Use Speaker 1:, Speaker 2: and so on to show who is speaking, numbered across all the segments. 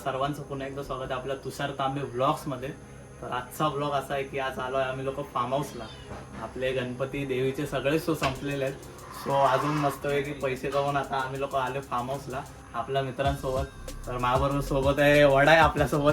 Speaker 1: सर्वांचं पुन्हा एकदा स्वागत आहे आपल्या तुषार तांबे व्लॉग्समध्ये तर आजचा व्लॉग असा आहे की आज आलो आहे आम्ही लोक फार्म हाऊसला आपले गणपती देवीचे सगळे शो संपलेले आहेत. सो अजून मस्त आहे की पैसे कमवून आता आम्ही लोक आले फार्म हाऊसला आपल्या मित्रांसोबत. तर माझ्याबरोबर सोबत आहे वडा आहे आपल्यासोबत.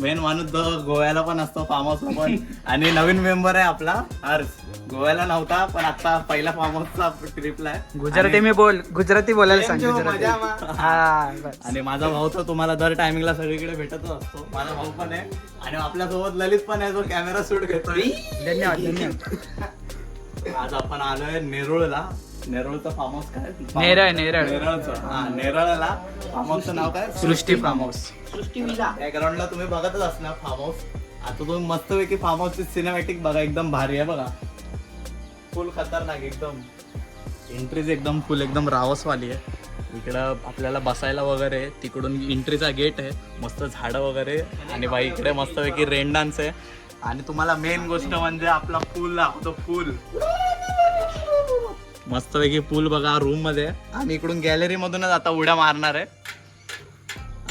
Speaker 1: मेन माणूस जो गोव्याला पण असतो फार्म हाऊस सोबत आणि नवीन मेंबर आहे आपला हर्ष. गोव्याला नव्हता पण आता पहिला फार्म हाऊसचा ट्रिपला आहे.
Speaker 2: गुजराती मी बोल गुजराती बोलायला सांग
Speaker 1: केम छो,
Speaker 2: गुजराती.
Speaker 1: मजामा?
Speaker 2: हा बस.
Speaker 1: आणि माझा भाऊ तर तुम्हाला दर टायमिंगला सगळीकडे भेटतच असतो. माझा भाऊ पण आहे. आणि आपल्यासोबत ललित पण आहे जो कॅमेरा शूट घेतोय.
Speaker 2: धन्यवाद धन्यवाद.
Speaker 1: आज आपण आलोय नेरुळला. नेरुळचं फार्म हाऊस काय?
Speaker 2: नेरळ, नेरळ.
Speaker 1: नेरळचं. हा नेरळला फार्म हाऊसचं नाव काय?
Speaker 2: सृष्टी फार्म हाऊस
Speaker 1: बॅकग्राऊंडला तुम्ही बघतच असणार फार्म हाऊस आता तुम्ही मस्तपैकी फार्म हाऊसची सिनेमॅटिक बघा एकदम भारी आहे बघा. फुल खतरनाक एकदम. एंट्रीज एकदम फुल एकदम रावसवाली आहे. इकडं आपल्याला बसायला वगैरे. तिकडून एंट्रीचा गेट आहे. मस्त झाडं वगैरे आणि बाई इकडे मस्तपैकी रेन डान्स आहे. आणि तुम्हाला मेन गोष्ट म्हणजे आपला पूल लागतो पूल मस्तपैकी पूल बघा रूममध्ये. आणि इकडून गॅलरी मधूनच आता उड्या मारणार आहे.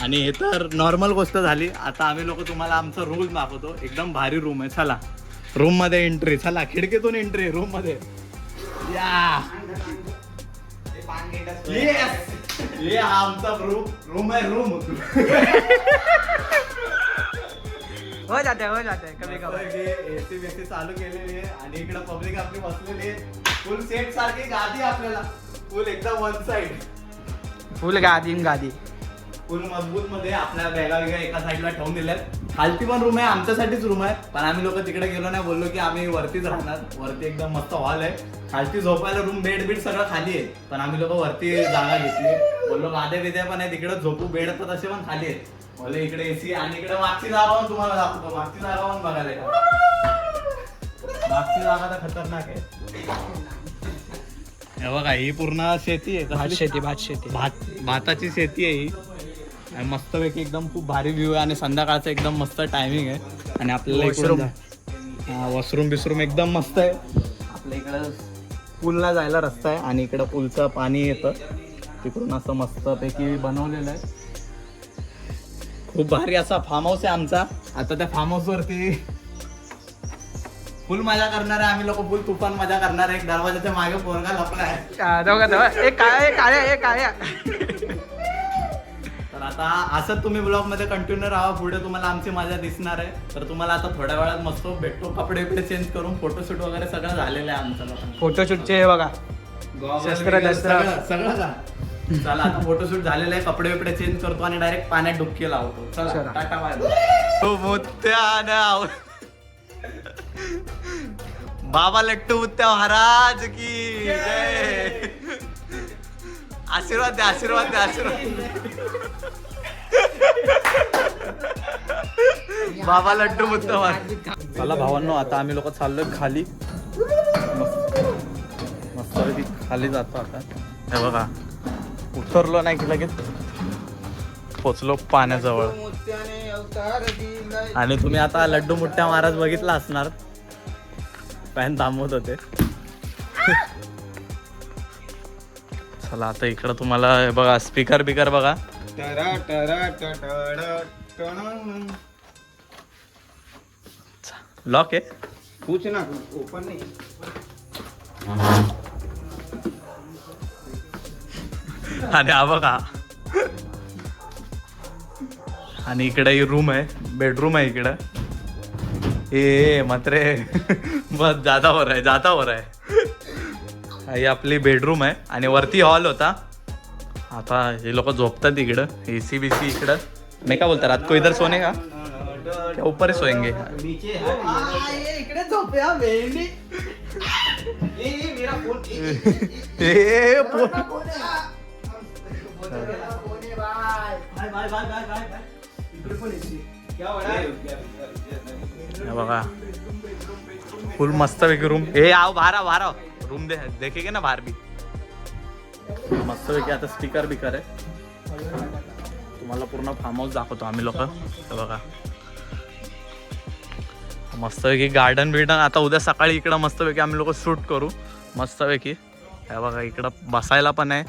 Speaker 1: आणि हे तर नॉर्मल गोष्ट झाली. आता आम्ही लोक तुम्हाला आमचा रूम दाखवतो. एकदम भारी रूम आहे. चला. रूममध्ये एंट्री चला खिडकीतून एंट्री रूममध्ये. या. आमचा रूम रूम आहे रूम
Speaker 2: हो जाते हो जाते कमी कमी.
Speaker 1: एसी बेसी चालू केलेली आहे आणि इकडे पब्लिक आपली बसलेली आहे. फुल सेट सारखी गादी आहे आपल्याला. फुल एकदम वन साइड
Speaker 2: फुल गादी न गादी.
Speaker 1: फुल मजबूत मध्ये आपल्या बॅगा वेगळ्या एका साईडला ठेवून दिल्यात. खालती पण रूम आहे आमच्यासाठीच रूम आहे. पण आम्ही लोक तिकडे गेलो नाही बोललो की आम्ही वरतीच राहणार. वरती एकदम मस्त हॉल आहे. खालती झोपायला रूम बेड बीड सगळं खाली आहे. पण आम्ही लोक वरती जागा घेतली. बोललो गाद्या बिद्या पण आहे तिकडे झोपू बेड तर तसे पण खाली आहेत. बोलले इकडे एसी आणि इकडे मागची जागा तुम्हाला दाखवतो. मागची जागा पण बघायला. मागची जागा तर खतरनाक आहे. हे बघा ही पूर्ण शेती आहे.
Speaker 2: भात? शेती भात शेती.
Speaker 1: भात भाताची शेती आहे ही. आणि मस्तपैकी एकदम खूप भारी व्ह्यू आहे आणि संध्याकाळचं एकदम मस्त टायमिंग आहे. आणि आपल्याला
Speaker 2: Washroom.
Speaker 1: वॉशरूम बिशरूम एकदम मस्त आहे. आपल्या इकडं पूलला जायला रस्ता आहे आणि इकडं पूलचं पाणी येतं. तिकडून असं मस्तपैकी बनवलेलं आहे. खूप भारी असा फार्म हाऊस आहे आमचा. आता त्या फार्म हाऊस वरती फुल मजा करणार आहे. आम्ही लोक फुल तुफान मजा करणार आहे. एक दरवाजाच्या मागे पोरगा लपला आहे.
Speaker 2: एक काळ्या एक काळ्या एक काळ्या.
Speaker 1: तर आता असंच तुम्ही ब्लॉगमध्ये कंटिन्यू राहा. पुढे तुम्हाला आमची मजा दिसणार आहे. तर तुम्हाला आता थोड्या वेळात मस्त भेटतो. कपडे बिपडे चेंज करून फोटोशूट वगैरे सगळं झालेलं आहे आमचं
Speaker 2: फोटोशूटचे हे बघा.
Speaker 1: वगैरे. सगळं सगळं चला आता फोटोशूट झालेलं आहे कपडे बिपडे चेंज करतो आणि डायरेक्ट पाण्यात डुबकी लावतो. चला
Speaker 2: चला.
Speaker 1: टाटा बाय मोत्याना बाबा लट्टू मुत्या महाराज की जय. आशीर्वाद द्या आशीर्वाद द्या आशीर्वाद बाबा लड्डू मुत्ता चला भावांनो आता आम्ही लोक चाललोय खाली. मस्त खाली जातो आता. हे बघा. उतरलो नाही की लगेच? पोचलो पाण्याजवळ. आणि तुम्ही आता लड्डू मुठ्ठ्या महाराज बघितला असणार. पॅन थांबवत होते. चला आता इकडं तुम्हाला बघा स्पीकर बिकर बघा. लॉक आहे.
Speaker 3: ओपन नहीं.
Speaker 1: आणि हा बघा. आणि इकडे ही रूम आहे बेडरूम आहे इकडं. ए मात्रे बस जादा वर आहे जादा वर आहे. ही आपली बेडरूम आहे आणि वरती हॉल होता. आता हे लोक झोपतात इकडं ए सी बी सी इकडं. नाही का बोलता रात को इधर सोने का? क्या ऊपर ही सोएंगे.
Speaker 3: ए
Speaker 1: बघा. फुल मस्त पैकी रूम ए आओ बाहर आओ बाहर आओ. रूम दे देखेगे ना बाहर भी मस्त पैकी आता स्पीकर बिकर आहे. तुम्हाला पूर्ण फार्म हाऊस दाखवतो आम्ही लोक. बघा. मस्तपैकी गार्डन बिर्डन. आता उद्या सकाळी इकडं मस्तपैकी आम्ही लोक शूट करू. मस्तपैकी हे बघा इकडं बसायला पण आहे.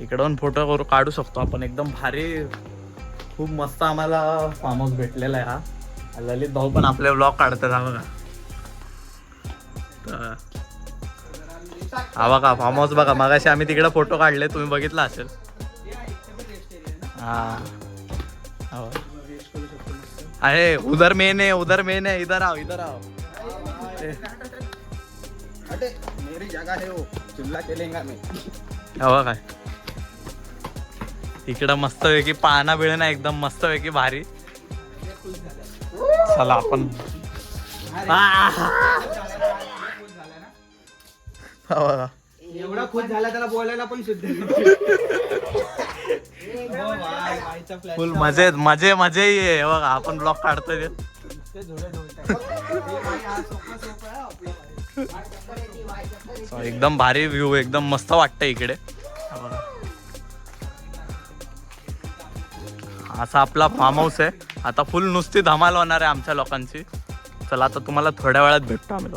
Speaker 1: इकडं पण फोटो करू काढू शकतो आपण. एकदम भारी खूप मस्त आम्हाला फार्म हाऊस भेटलेला आहे हा. ललित भाऊ पण आपले ब्लॉग काढतात हा बघा. हा बघा फार्म हाऊस बघा. मगाशी आम्ही तिकडे फोटो काढले तुम्ही बघितला असेल. हा. हो. अरे उधर मेन है उधर मेन है इधर आओ इधर आओ.
Speaker 3: अरे मेरी जगह है वो चुल्ला चलेगा मैं.
Speaker 1: हवा काय? इकडं मस्त पैकी पाना बिळणं एकदम मस्त पैकी भारी. चला आपण. हा.
Speaker 2: एवढा खुश झाला त्याला बोलायला पण शुद्ध
Speaker 1: फुल मजेत मजे मजे ये बघा आपण ब्लॉग काढतोय एकदम भारी व्ह्यू एकदम मस्त वाटतं इकडे. असा आपला फार्म हाऊस आहे. आता फुल नुसती धमाल होणार आहे आमच्या लोकांची. चला आता तुम्हाला थोड्या वेळात भेटतो आम्ही.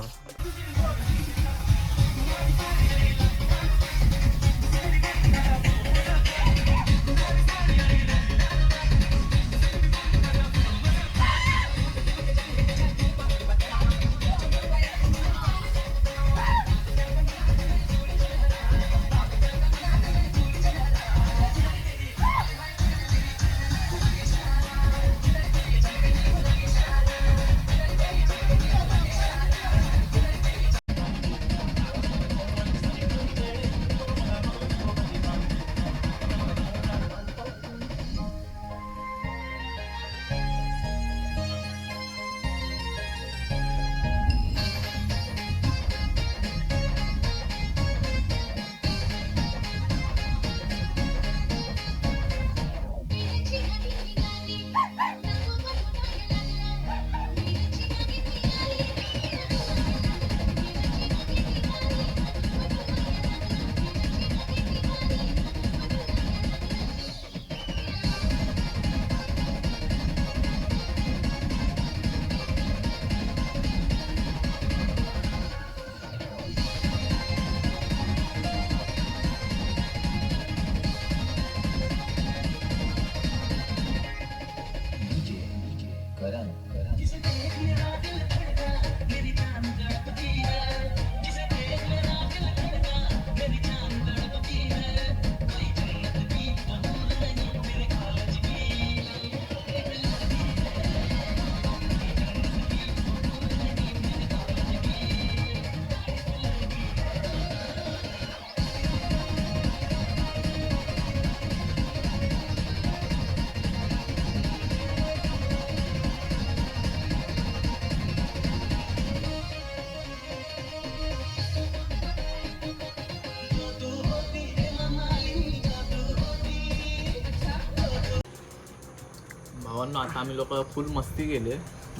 Speaker 1: भावांनो आता आम्ही लोक फुल मस्ती केली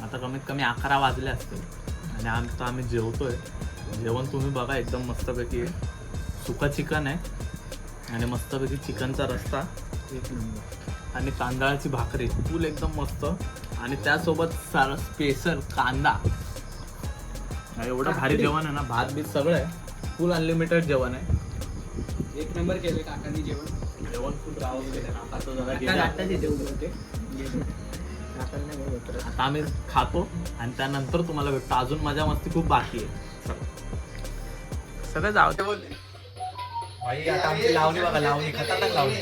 Speaker 1: आता कमीत कमी अकरा वाजले असतील. आणि आता आम्ही जेवतोय. जेवण तुम्ही बघा एकदम मस्तपैकी सुका चिकन आहे. आणि मस्तपैकी चिकनचा रस्ता. एक नंबर. आणि तांदळाची भाकरी. फुल एकदम मस्त. आणि त्यासोबत सारं स्पेशल कांदा. एवढं भारी जेवण आहे ना. भात बीत सगळं आहे. फुल अनलिमिटेड जेवण आहे.
Speaker 2: एक नंबर केले काकांनी जेवण.
Speaker 1: जेवण खूप राहून गेले. आता जरा
Speaker 2: होते
Speaker 1: आता आम्ही खातो आणि त्यानंतर तुम्हाला भेटतो. अजून मजा मस्ती खूप बाकी आहे. सगळं जाऊ आता आमची लावणी बघा लावणी खतरनाक लावणी.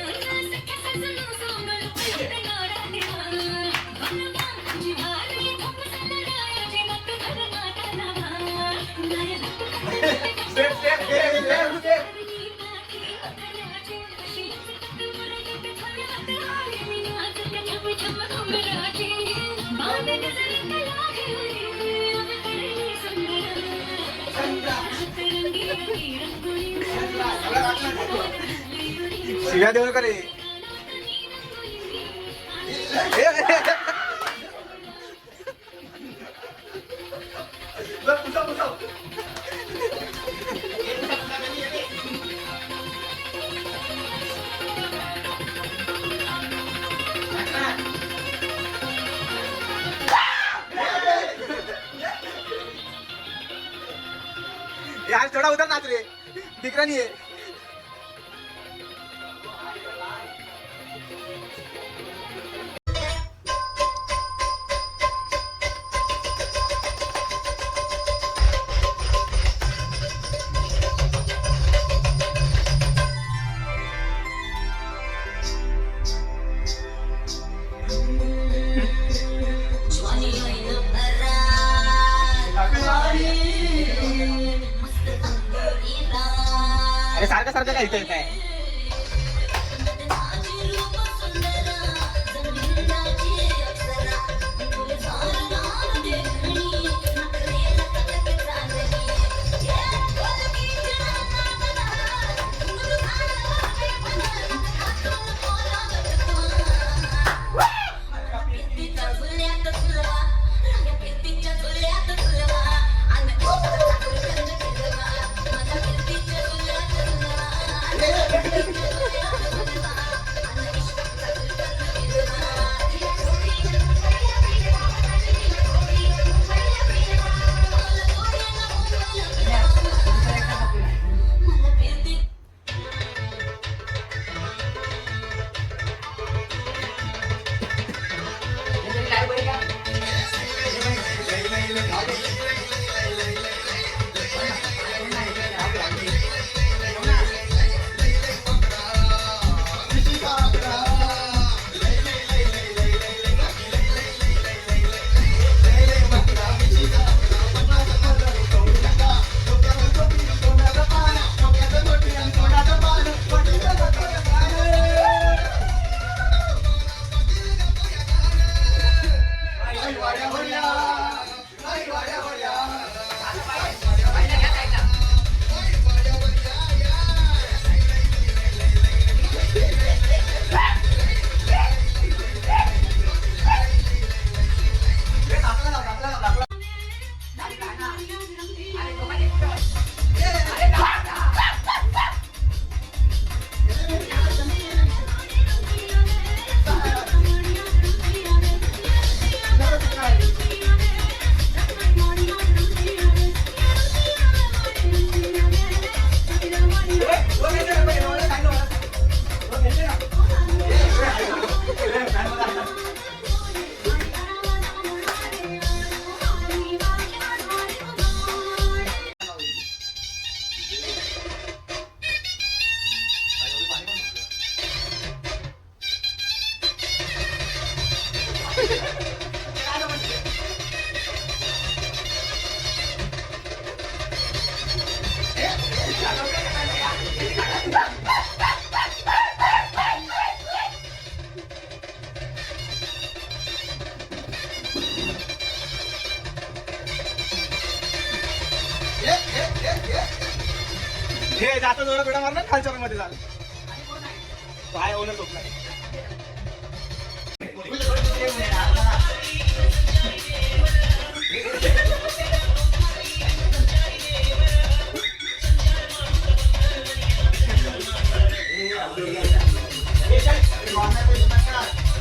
Speaker 4: शिव्या देऊ नका रे चढा उतर नाच रे दिकरा आहे मध्ये झालं काय ओनर झोपला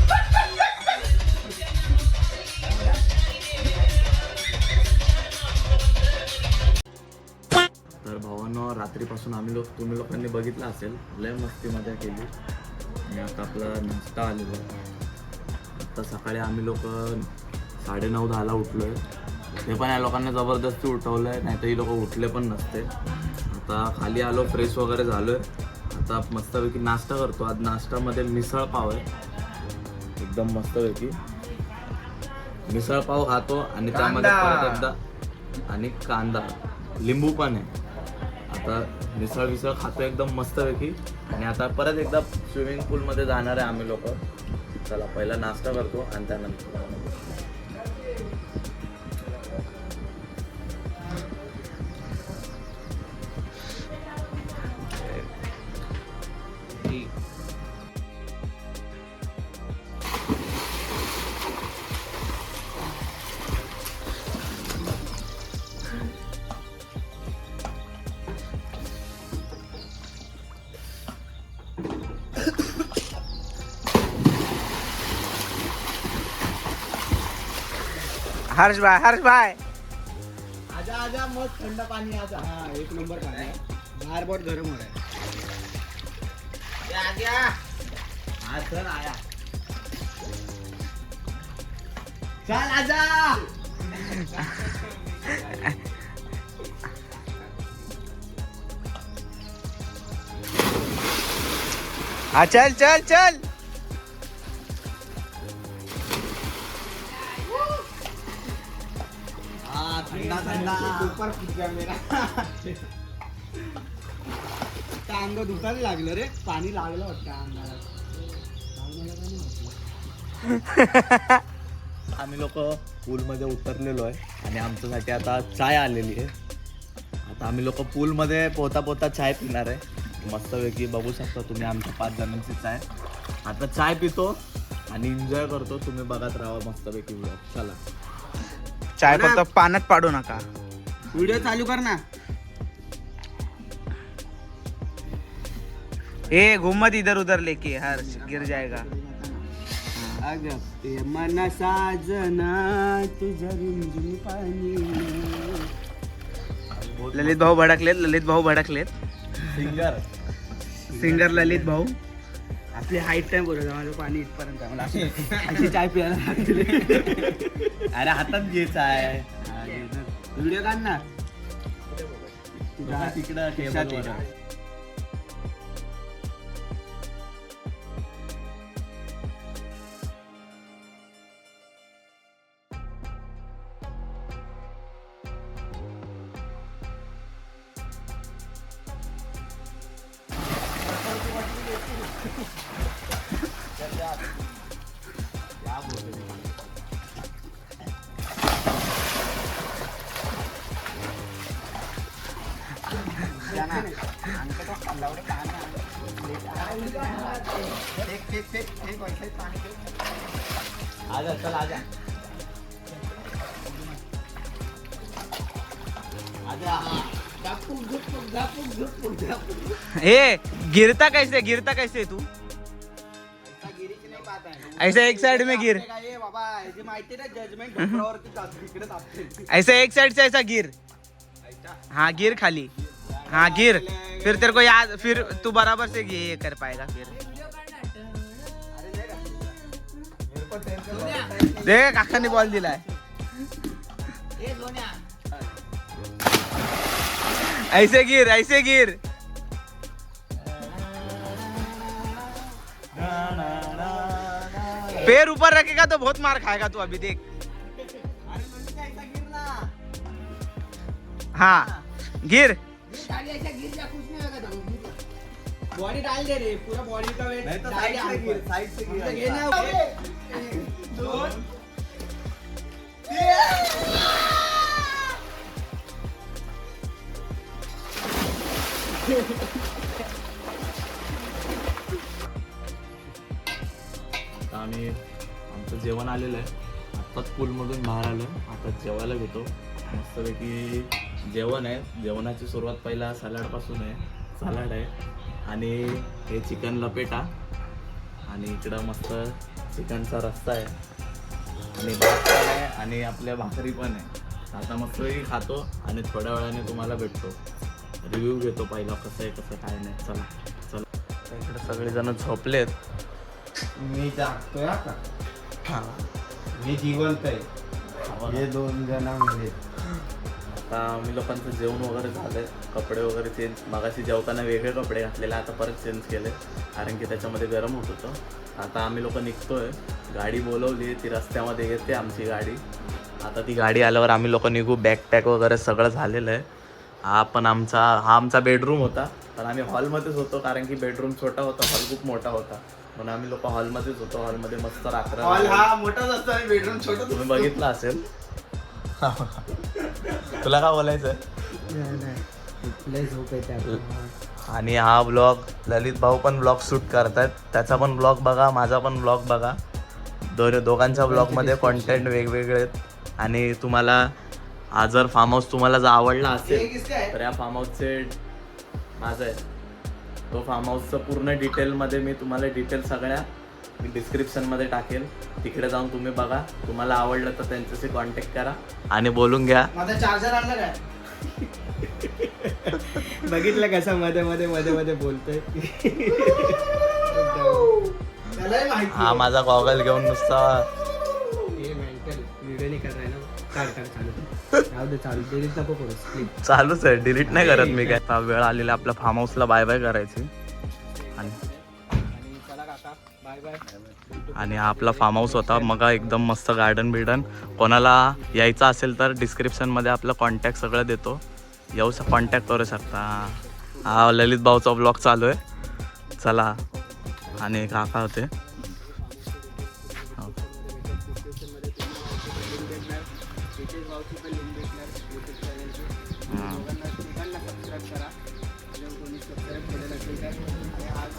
Speaker 1: तर रात्रीपासून आम्ही लोक तुम्ही लोकांनी बघितलं असेल लय मस्ती मजा केली. आणि आता आपला नाश्ता आलेला. आहे. आता सकाळी आम्ही लोक साडेनऊ दहाला उठलोय. ते पण या लोकांना जबरदस्ती उठवलंय नाही तर ही लोक उठले पण नसते. आता खाली आलो फ्रेश वगैरे झालोय. आता मस्तपैकी नाश्ता करतो. आज नाश्त्यामध्ये मिसळ पाव आहे. एकदम मस्तपैकी. मिसळ पाव खातो आणि त्यामध्ये. परत एकदा आणि कांदा. लिंबू पण आहे. आता मिसळ विसळ खातो एकदम मस्तपैकी. आणि आता परत एकदा स्विमिंग पूलमध्ये जाणार आहे आम्ही लोक. चला पहिला नाश्ता करतो आणि त्यानंतर
Speaker 2: हर्ष भाई हर्ष भाई.
Speaker 1: आजा आजा मस्त थंड पाणी आजा
Speaker 3: हा एक नंबर पाणी आहे. बाहेर बहुत गरम हो रहा है
Speaker 1: हा सर आया. चल आजा.
Speaker 2: हा चल चल चल.
Speaker 1: थंडा थंडा
Speaker 3: ऊपर फुट गया मेरा. आता अंग दुखायला लागलं रे. पाणी लागलं वाटतं अंगाला.
Speaker 1: आम्ही लोक पूलमध्ये उतरलेलो आहे आणि आमच्यासाठी आता चाय आलेली आहे. आता आम्ही लोक पूलमध्ये पोहता पोहता चाय पिणार आहे. मस्तपैकी बघू शकता तुम्ही आमच्या पाच जणांची चाय. आता चाय पितो आणि एन्जॉय करतो. तुम्ही बघत राहा मस्तपैकी. चला.
Speaker 2: चाय फक्त पाण्यात पाडू नका.
Speaker 3: व्हिडिओ चालू कर ना.
Speaker 2: ए घुमत इधर उधर लेके हर्ष गिर जाएगा.
Speaker 3: अगं मन साजना तुझ्या रिमझिम पाणी.
Speaker 2: ललित भाऊ भडकलेत ललित भाऊ भडकलेत.
Speaker 1: सिंगर
Speaker 2: सिंगर ललित भाऊ.
Speaker 3: आपली हाईट टाइम बोलत माझं पाणी इथपर्यंत आहे. मला अशी अशी चाय प्यायला
Speaker 1: अरे हातात घे चाय.
Speaker 3: व्हिडिओ काढ ना
Speaker 1: तुझ्या तिकडं
Speaker 3: खिशात
Speaker 1: आजा चल आजा
Speaker 2: ए, गिरता कैसे गिरता कैसे तू? ऐसे एक साइड में गिर। ऐसे एक साइड से ऐसा गिर। हाँ गिर खाली। हाँ गिर। फिर तेरे को याद, फिर तू बराबर से ये कर पाएगा फिर। देख काकाने बॉल दिलाय ऐसे गिर ऐसे गिर। पैर ऊपर रखेगा तो बहुत मार खाएगा तू अभी, देख। हाँ गिर।
Speaker 3: बॉडी डाल दे रे पूरा बॉडी का वेट
Speaker 1: नहीं तो
Speaker 3: डाल
Speaker 1: साइड
Speaker 3: दे
Speaker 1: से गिर. साइड से गिर.
Speaker 3: तो घे ना
Speaker 1: दोन. आता आम्ही आमचं जेवण आलेलं आहे. आत्ताच पूलमधून बाहेर आलो आता जेवायला घेतो. मस्तपैकी जेवण आहे. जेवणाची सुरुवात पहिला सलाडपासून आहे. सलाड आहे. आणि हे चिकन लपेटा आणि इकडं मस्त चिकनचा रस्सा आहे. आणि भात पण आहे आणि आपल्या भाकरी पण आहे. आता मस्तपैकी खातो आणि थोड्या वेळाने तुम्हाला भेटतो. रिव्ह्यू घेतो पहिला कसं आहे कसं काय नाही. चला चला. इकडे सगळेजण झोपलेत.
Speaker 3: मी जागतोय आता
Speaker 2: हाँ.
Speaker 3: मी जिवंत आहे. हे दोन जण म्हणजे
Speaker 1: आता आम्ही लोकांचं जेवण वगैरे झालंय. कपडे वगैरे चेंज मगाशी जेवताना वेगळे कपडे घातलेले आता परत चेंज केले. कारण की त्याच्यामध्ये गरम होत होतं. आता आम्ही लोक निघतोय. गाडी बोलवली ती रस्त्यामध्ये येते आमची गाडी. आता ती गाडी आल्यावर आम्ही लोक निघू. बॅकपॅक वगैरे सगळं झालेलं आहे. हा पण आमचा हा आमचा बेडरूम होता. पण आम्ही हॉलमध्येच होतो कारण की बेडरूम छोटा होता हॉल खूप मोठा होता. म्हणून आम्ही लोक हॉलमध्येच होतो. हॉलमध्ये मस्त
Speaker 3: हॉल
Speaker 1: रात्र
Speaker 3: हा मोठाच असतो आणि बेडरूम छोटा
Speaker 1: तुम्ही बघितलं असेल. तुला काय बोलायचं?
Speaker 3: लय झोप येते
Speaker 1: आणि हा ब्लॉग ललित भाऊ पण ब्लॉग शूट करतायत त्याचा पण ब्लॉग बघा माझा पण ब्लॉग बघा. दोन दोघांच्या ब्लॉगमध्ये कॉन्टेंट वेगवेगळे आहेत. आणि तुम्हाला हा जर फार्म हाऊस तुम्हाला जर आवडला असेल तर या फार्म हाऊसचे माझं आहे. तो फार्म हाऊसचं पूर्ण डिटेलमध्ये मी तुम्हाला डिटेल सगळ्या मी डिस्क्रिप्शनमध्ये टाकेल. तिकडे जाऊन तुम्ही बघा. तुम्हाला आवडलं तर त्यांच्याशी कॉन्टॅक्ट करा. आणि बोलून घ्या.
Speaker 2: माझा चार्जर आणलं काय? बघितलं कसं मध्ये मध्ये मध्ये मध्ये बोलतोय. त्यालाही माहिती
Speaker 1: हा माझा गॉगल घेऊन नुसता.
Speaker 2: व्हिडिओ नाही करणार ना? काढ काढ चालू. राहू दे चालू. डिलीट नको करू. स्किप
Speaker 1: चालूच आहे. डिलीट नाही करत मी काय. आता वेळ आलेला आपल्या फार्म हाऊसला बाय बाय करायची. आणि
Speaker 2: आणि
Speaker 1: हा आपला फार्म हाऊस होता. मग एकदम मस्त गार्डन बिर्डन. कोणाला यायचं असेल तर डिस्क्रिप्शनमध्ये आपलं कॉन्टॅक्ट सगळं देतो. येऊ कॉन्टॅक्ट करू शकता. हा ललित भाऊचा ब्लॉग चालू आहे. चला. आणि काका होते.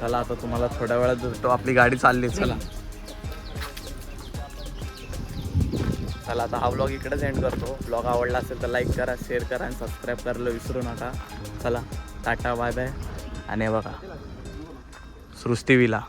Speaker 1: चला आता तुम्हाला थोड्या वेळात भेटतो. आपली गाडी चालली चला. चला आता हा ब्लॉग इकडेच एंड करतो. ब्लॉग आवडला असेल तर लाईक करा शेअर करा आणि सबस्क्राईब करायला विसरू नका. चला टाटा बाय बाय आणि बघा सृष्टी विला.